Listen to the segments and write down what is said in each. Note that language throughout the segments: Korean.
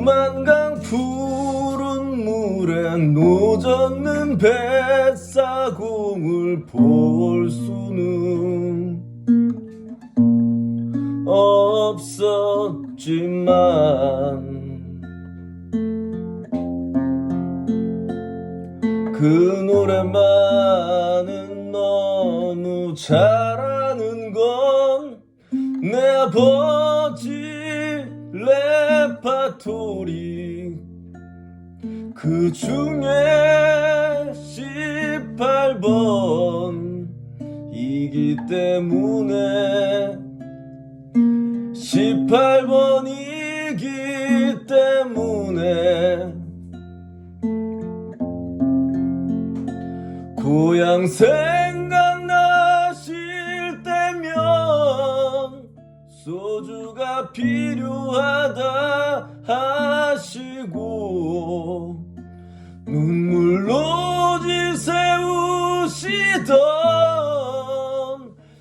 오만강 푸른 물에 노젓는 뱃사공을 볼 수는 없었지만 그 노래만은 너무 잘하는 건 내 아버지래 파토리 그 중에 18번이기 때문에 18번이기 때문에 고향 생 소주가 필요하다 하시고 눈물로 지새우시던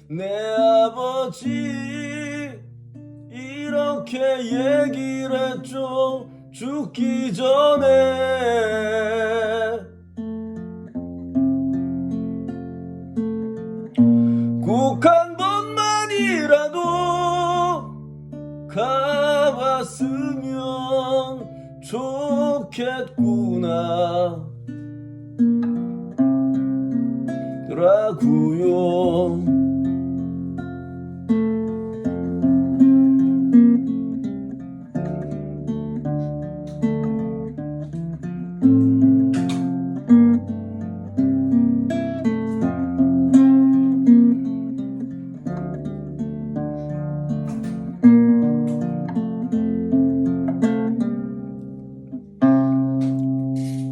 내 아버지 이렇게 얘기를 했죠. 죽기 전에. 꼭한 가봤으면 좋겠구나. 라고요